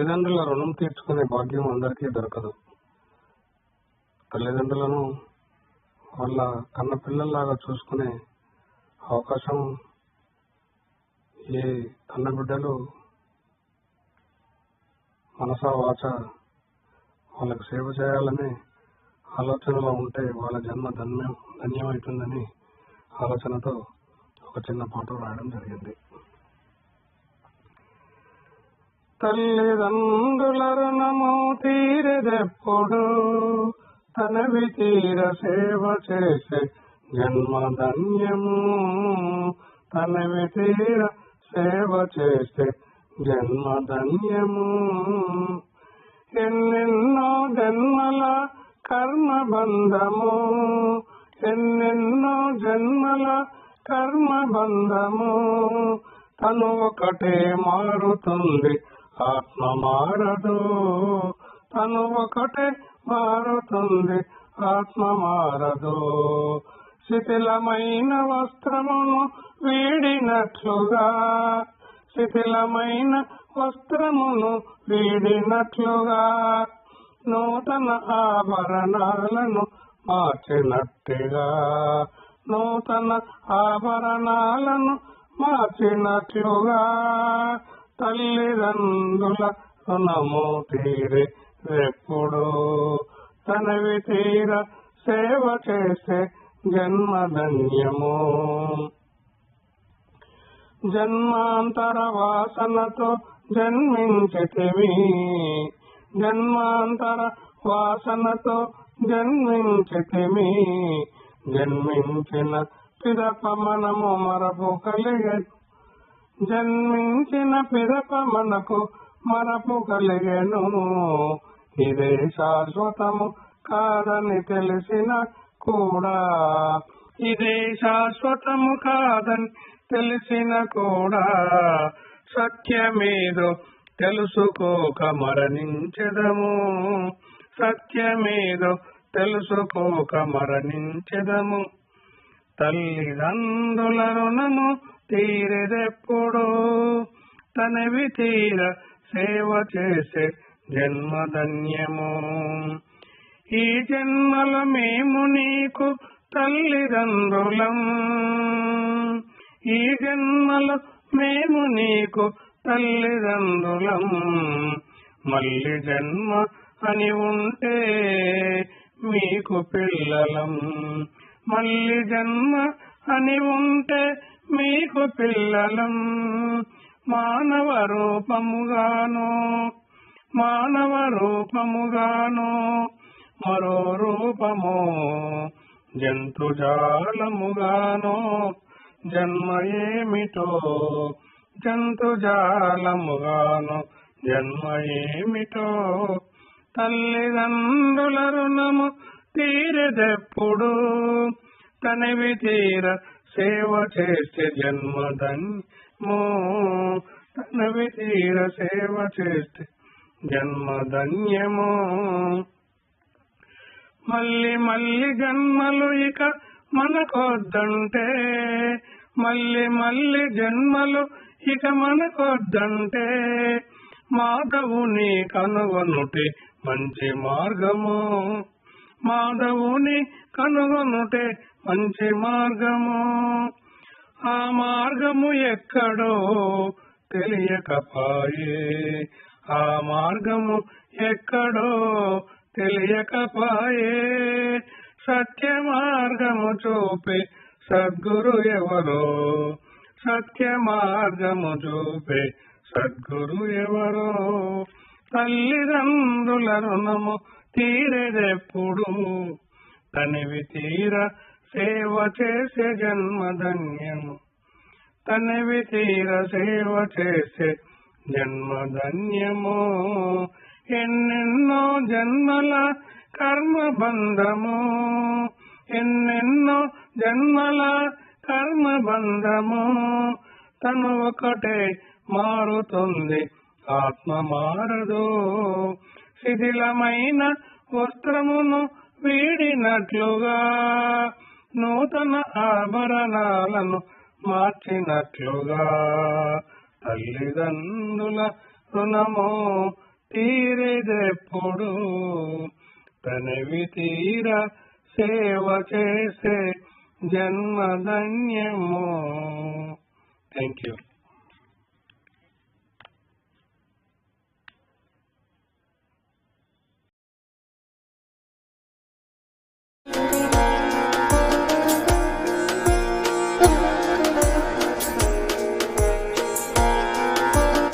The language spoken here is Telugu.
తల్లిదండ్రుల రుణం తీర్చుకునే భాగ్యం అందరికీ దొరకదు. తల్లిదండ్రులను వాళ్ళ కన్న పిల్లల్లాగా చూసుకునే అవకాశం ఏ కన్న బిడ్డలు మనసా వాచ వాళ్ళకు సేవ చేయాలని ఆలోచనలో ఉంటే వాళ్ళ జన్మ ధన్యం ధన్యమవుతుందని ఆలోచనతో ఒక చిన్న పాట రాయడం జరిగింది. తల్లిదండ్రులరణము తీరదెప్పుడు తనవి తీర సేవ చేసే జన్మధన్యము. తనవి తీర సేవ చేసే జన్మధన్యము. ఎన్నెన్నో జన్మల కర్మ బంధము ఎన్నెన్నో జన్మల కర్మ బంధము తను ఒకటే మారుతుంది. ఆత్మ మారదు తను ఒకటే మారుతుంది ఆత్మ మారదు శిథిలమైన వస్త్రమును వీడినట్లుగా శిథిలమైన వస్త్రమును వీడినట్లుగా నూతన ఆభరణాలను మార్చినట్టుగా నూతన ఆభరణాలను మార్చినట్లుగా తల్లిదండ్రుల రుణము తీరే రెప్పుడు తనవి తీర సేవ చేసే జన్మధన్యము. జన్మాంతర వాసనతో జన్మించటివి జన్మాంతర వాసనతో జన్మించితివి. జన్మించిన పిదప మనము మరపు కలిగే జన్మించిన పిదప మనకు మరపు కలిగెను ఇదే శాశ్వతము కాదని తెలిసిన కూడా. ఇదే శాశ్వతము కాదని తెలిసిన కూడా. సత్యమేదో తెలుసుకోక మరణించదము. సత్యమేదో తెలుసుకోక మరణించదము. తల్లిదండ్రుల రుణము తీరెదెప్పుడు తనవి తీర సేవ చేసే జన్మధన్యము. ఈ జన్మల మేము నీకు తల్లిదండ్రులం. ఈ జన్మల మేము నీకు తల్లిదండ్రులం. మళ్ళీ జన్మ అని ఉంటే మీకు పిల్లలం. మళ్ళీ జన్మ అని ఉంటే మీకు పిల్లలం మానవ రూపముగాను మానవ రూపముగాను మరో రూపము జంతుజాలముగాను జన్మ ఏమిటో జంతుజాలముగాను జన్మ ఏమిటో తల్లిదండ్రుల రుణము తీరదెప్పుడు తనవి తీర సేవ చేస్తే జన్మధన్యము తనవి తీర సేవ చేస్తే జన్మధన్యమో. మళ్ళీ మళ్ళీ జన్మలు ఇక మనకొద్దంటే మళ్ళీ మళ్ళీ జన్మలు ఇక మనకొద్దంటే మాధవుని కనుగొనుటే మంచి మార్గము. మాధవుని కనుగొనుటే మంచి మార్గము ఆ మార్గము ఎక్కడో తెలియకపాయే. ఆ మార్గము ఎక్కడో తెలియకపాయే. సత్య మార్గము చూపే సద్గురు ఎవరో. సత్య మార్గము చూపే సద్గురు ఎవరో. తల్లిదండ్రుల రుణము తీరేదెప్పుడు తనివి తీర సేవ చేసే జన్మధన్యము తనవి తీర సేవ చేసే జన్మధన్యము. ఎన్నెన్నో జన్మల కర్మ బంధము ఎన్నెన్నో జన్మల కర్మ బంధము తను ఒకటే మారుతుంది ఆత్మ మారదు. శిథిలమైన వస్త్రమును వీడినట్లుగా నూతన ఆభరణాలను మార్చినట్లుగా తల్లిదండ్రుల రుణము తీరేదెప్పుడు? తనవి తీర సేవ చేసే జన్మధన్యము. Thank you